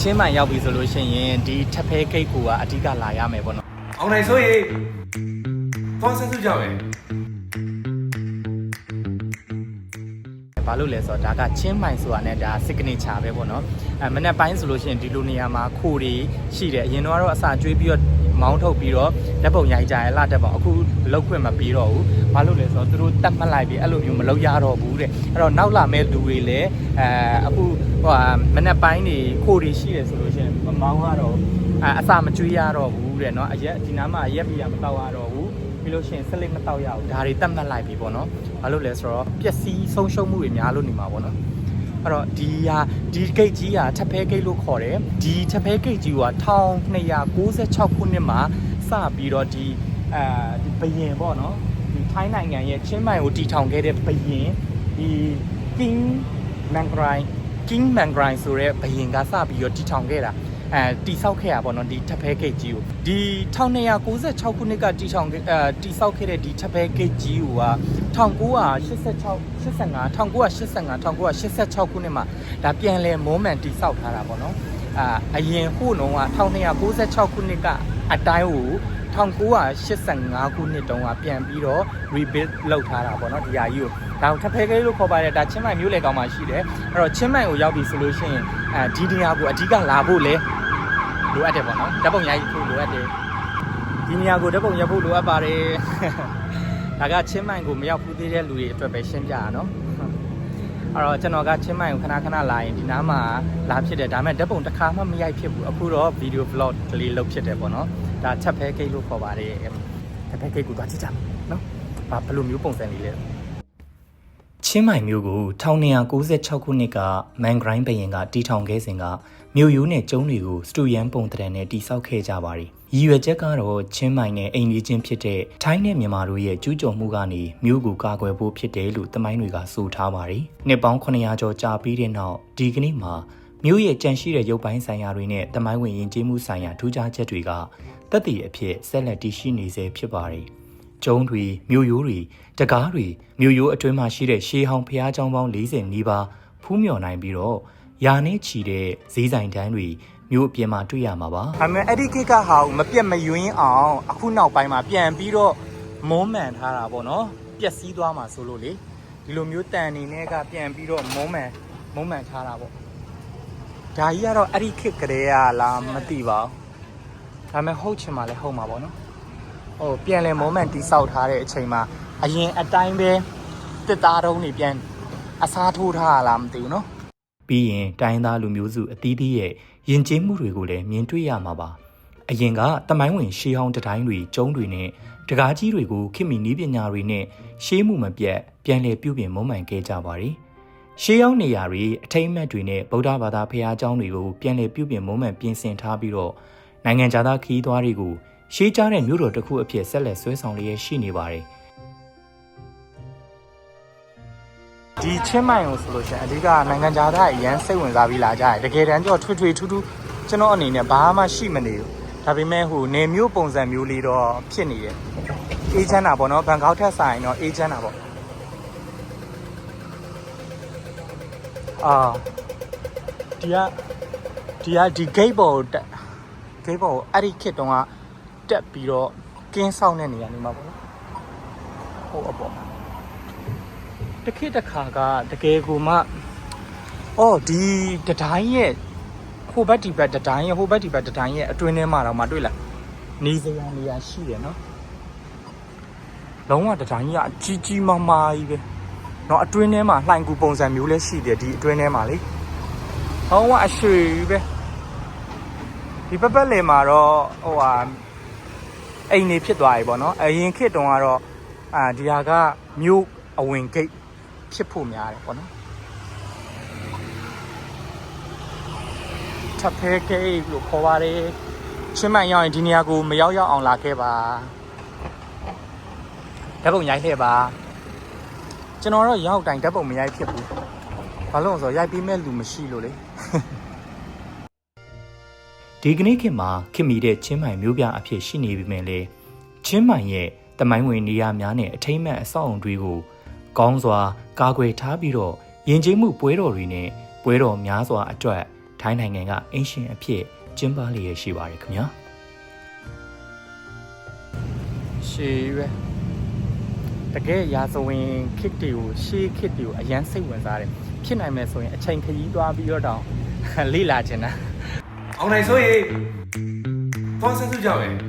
ချင်းမိုင်ရောက်ပြီဆိုလို့ရှိရင်ဒီထပ်ဖဲဂိတ်ကူကအဓိကလာရမယ်ပေါ့နော်အောင်နိုင်ဆိုရင်သွားဆက်စုကြမယ်ဘာလို့လဲဆိုတော့ဒါကချင်းမိုင်ဆိုတာနဲ့ဒါ signature ပဲပေါ့နော်အဲမနေ့ပိုင်းဆိုလို့ရှိရင်ဒီလိုနေရာမှာခိုတွေရှိတယ်အရင်တော့ကတော့အစာကျွေးပြီးတော့ မောင်းထုတ်ပြီးတော့ဓာတ်ပုံရိုက်ကြရလာတက်ပေါ့အခုလောက်ခွင့်မပြီးတော့ဘူးဘာလို့လဲဆိုတော့သူတို့တတ်မှတ်လိုက်ပြီးအဲ့လိုမျိုးမလုပ်ရတော့ဘူးတဲ့အဲ့တော့နောက်လာမဲ့လူတွေလည်းအဲအခုဟိုမနေ့ပိုင်းနေခိုတွေရှိတယ်ဆိုလို့ရှိရင်မမောင်းရတော့အဲအစာမကျွေးရတော့ဘူးတဲ့နော်အရက်ဒီနားမှာရက်ပြရမတော့ရတော့ဘူးပြီးလို့ရှိရင်ဆက်လက်မတော့ရဘူးဒါတွေတတ်မှတ်လိုက်ပြီပေါ့နော်ဘာလို့လဲဆိုတော့ပျက်စီးဆုံးရှုံးမှုတွေများလို့နေမှာပေါ့နော် အဲ့တော့ဒီဟာဒီဂိတ်ကြီးကထပ်ဖဲဂိတ်လို့ခေါ်တယ်ဒီထပ်ဖဲဂိတ်ကြီးက1296ခုနှစ်မှာစပြီးတော့ဒီအဲဒီဘယင်ပေါ့နော်ဒီထိုင်းနိုင်ငံရဲ့ချင်းမိုင်ကိုတီထောင်ခဲ့တဲ့ဘယင်ဒီ King Mangrai King Mangrai ဆိုတဲ့ဘယင်ကစပြီးတော့တီထောင်ခဲ့တာ အဲတိဆောက်ခဲ့ရပါတော့ဒီထပ်ဖဲဂိတ်ကြီးကိုဒီ1296ခုနှစ်ကတီထောင်ခဲ့အဲတိဆောက်ခဲ့တဲ့ဒီထပ်ဖဲဂိတ်ကြီးကိုက1986 85 1985 1986ခုနှစ်မှာဒါပြန်လဲမိုးမှန်တိဆောက်ထားတာပေါ့နော်အာအရင်ဟိုတုန်းက1296ခုနှစ်ကအတိုင်းကို1985ခုနှစ်တုန်းကပြန်ပြီးတော့ rebuild လုပ်ထားတာပေါ့နော်ဒီဟာကြီးကိုဒါကိုထပ်ဖဲကလေးလို့ခေါ်ပါတယ်ဒါချင်းမိုင်မျိုးလေကောင်းမှရှိတယ်အဲ့တော့ချင်းမိုင်ကိုရောက်ပြီဆိုလို့ရှိရင်အဲဒီနေရာကိုအဓိကလာဖို့လဲ လိုအပ်တယ်ပေါ့နော်ဓာတ်ပုံရိုက်ဖို့လိုအပ်တယ်ဒီနေရာကိုဓာတ်ပုံရိုက်ဖို့လိုအပ်ပါတယ်ဒါကချင်းမိုင်ကိုမရောက်ဘူးသေးတဲ့လူတွေအတွက်ပဲရှင်းပြရနော်အဲ့တော့ကျွန်တော်ကချင်းမိုင်ကိုခဏခဏလာရင်ဒီနားမှာလာဖြစ်တယ်ဒါပေမဲ့ဓာတ်ပုံတစ်ခါမှမရိုက်ဖြစ်ဘူးအခုတော့ video vlog ကလေးလုပ်ဖြစ်တယ်ပေါ့နော်ဒါချက်ဖဲကိတ်လို့ခေါ်ပါတယ်ချက်ဖဲကိတ်ကိုသွားကြည့်ကြမယ်နော်ဘာဘယ်လိုမျိုးပုံစံလေးလဲ ချင်းမိုင်မျိုးကို1296ခုနှစ်ကမန်ဂရိုင်းဘရင်ကတီထောင်ခဲ့စဉ်ကမြို့ရိုးနဲ့ကျုံးတွေကိုစတူယန်ပုံတရံနဲ့တိစောက်ခဲ့ကြပါတယ်။ရည်ရွယ်ချက်ကတော့ချင်းမိုင်နဲ့အိမ်လေးချင်းဖြစ်တဲ့ထိုင်းနဲ့မြန်မာတို့ရဲ့ကျူးကျော်မှုကနေမြို့ကိုကာကွယ်ဖို့ဖြစ်တယ်လို့တမိုင်းတွေကဆိုထားပါတယ်။နှစ်ပေါင်း900ကျော်ကြာပြီးတဲ့နောက်ဒီကနေ့မှာမြို့ရဲ့ကြန့်ရှိတဲ့ရုပ်ပိုင်းဆိုင်ရာတွေနဲ့တမိုင်းဝင်ယဉ်ကျေးမှုဆိုင်ရာထူးခြားချက်တွေကတက်တည်အဖြစ်ဆက်လက်တည်ရှိနေစေဖြစ်ပါတယ်။ ကျုံးတွေမြို့ရိုးတွေတကားတွေမြို့ရိုးအတွင်းမှာရှိတဲ့ရှေးဟောင်းဖျားကျောင်းပေါင်း40နီးပါးဖူးမြော်နိုင်ပြီးတော့ယာနဲ့ချီတဲ့ဈေးဆိုင်တန်းတွေမျိုးအပြင်မှာတွေ့ရမှာပါ။ဒါပေမဲ့အဲ့ဒီကိကဟာကိုမပြတ်မယွင်းအောင်အခုနောက်ပိုင်းမှာပြန်ပြီးတော့မုံမှန်ထားတာပေါ့နော်။ပျက်စီးသွားမှာဆိုလို့လေဒီလိုမျိုးတန်အနေနဲ့ကပြန်ပြီးတော့မုံမှန်မုံမှန်ထားတာပေါ့။ဒါကြီးကတော့အဲ့ဒီခစ်ကလေးကလားမသိပါဘူး။ဒါပေမဲ့ဟုတ်ချင်မှလည်းဟုတ်မှာပေါ့နော် ဟိုပြန်လဲ moment တိဆောက်ထားတဲ့အချိန်မှာအရင်အတိုင်းပဲတစ်သားတုံးတွေပြန်အစားထိုးထားရလားမသိဘူးเนาะပြီးရင်တိုင်းသားလူမျိုးစုအသီးသီးရဲ့ယဉ်ကျေးမှုတွေကိုလည်းမြင်တွေ့ရမှာပါအရင်ကတမိုင်းဝင်ရှေးဟောင်းတတိုင်းတွေကျုံးတွေနဲ့တကားကြီးတွေကိုခေတ်မီနည်းပညာတွေနဲ့ရှေးမှုမပြတ်ပြန်လဲပြုပြင်မွမ်းမံခဲ့ကြပါတယ်ရှေးဟောင်းနေရာတွေအထိမ့်အမှတ်တွေနဲ့ဗုဒ္ဓဘာသာဖရာเจ้าတွေကိုပြန်လဲပြုပြင်မွမ်းမံပြင်ဆင်ထားပြီးတော့နိုင်ငံခြားသားခီးသွွားတွေကို ရှေးကြားတဲ့မြို့တော်တစ်ခုအဖြစ်ဆက်လက်ဆွဲဆောင်လျက်ရှိနေပါတယ်ဒီချင်းမိုင်ကိုဆိုလို့ရှိရင်အဓိကနိုင်ငံခြားသားအရန်စိတ်ဝင်စားပြီးလာကြတယ်တကယ်တမ်းကျတော့ထွေထွေထူးထူးကျွန်တော်အနေနဲ့ဘာမှရှိမနေဘူးဒါပေမဲ့ဟိုနေမျိုးပုံစံမျိုးလေးတော့ဖြစ်နေတယ်အေးချမ်းတာပေါ့နော်ဘန်ကောက်ထက်ဆိုင်တော့အေးချမ်းတာပေါ့အာဒီကဒီကဒီ gate ပေါ်ကိုတက်ဂိတ်ဘော်ကိုအဲ့ဒီခစ်တုံးက တက်ပြီးတော့ကင်းဆောင်တဲ့နေရာနေမှာပေါ့နော်ဟိုအပေါ်တခိတခါကတကယ်ကိုမှအော်ဒီတတိုင်းရဲ့ဟိုဘက်ဒီဘက်တတိုင်းရဲ့ဟိုဘက်ဒီဘက်တတိုင်းရဲ့အတွင်းထဲမှာတော့မတွေ့လားနေစရာနေရာရှိတယ်နော်လုံးဝတတိုင်းကြီးကအကြီးကြီးမားမားကြီးပဲเนาะအတွင်းထဲမှာလှိုင်ကူပုံစံမျိုးလည်းရှိတယ်ဒီအတွင်းထဲမှာလေဟောင်းကအရွှေကြီးပဲ ဒီပပတ်လည်မှာတော့ဟိုဟာ အိမ်နေဖြစ်သွားပြီပေါ့နော်အရင်ခေတ်တုန်းကတော့အာဒီဟာကမြို့အဝင်ဂိတ်ဖြစ်ဖို့များတယ်ပေါ့နော်ထပ်ဖဲဂိတ်လို့ခေါ်ပါတယ်ချင်းမိုင်ရောက်ရင်ဒီနေရာကိုမရောက်ရောက်အောင်လာခဲ့ပါဓာတ်ပုံရိုက်ခဲ့ပါကျွန်တော်တော့ရောက်တိုင်ဓာတ်ပုံမရိုက်ဖြစ်ဘူးဘာလို့လဲဆိုတော့ရိုက်ပြီးမဲ့လူမရှိလို့လေ ဒီကနေ့ခေတ်မှာခင်မီတဲ့ချင်းမိုင်မျိုးပြအဖြစ်ရှိနေပြီမဲ့လေချင်းမိုင်ရဲ့တမိုင်းဝင်နေရာများနဲ့အထိမ့်မဲ့အဆောက်အုံတွေကိုကောင်းစွာကာကွယ်ထားပြီးတော့ယဉ်ကျေးမှုပွဲတော်တွေနဲ့ပွဲတော်များစွာအတွက်ထိုင်းနိုင်ငံကအင်ရှင်အဖြစ်ကျင်းပလျက်ရှိပါတယ်ခင်ဗျာရှေးရွယ်တကယ်ရာဇဝင်ခစ်တွေကိုရှေးခစ်တွေကိုအရန်စိတ်ဝင်စားတယ်ဖြစ်နိုင်မယ်ဆိုရင်အချိန်ခရီးသွားပြီးတော့တောင်လေ့လာချင်တာ အောင်နိုင်ဆိုရင်သွားဆက်စုကြမယ်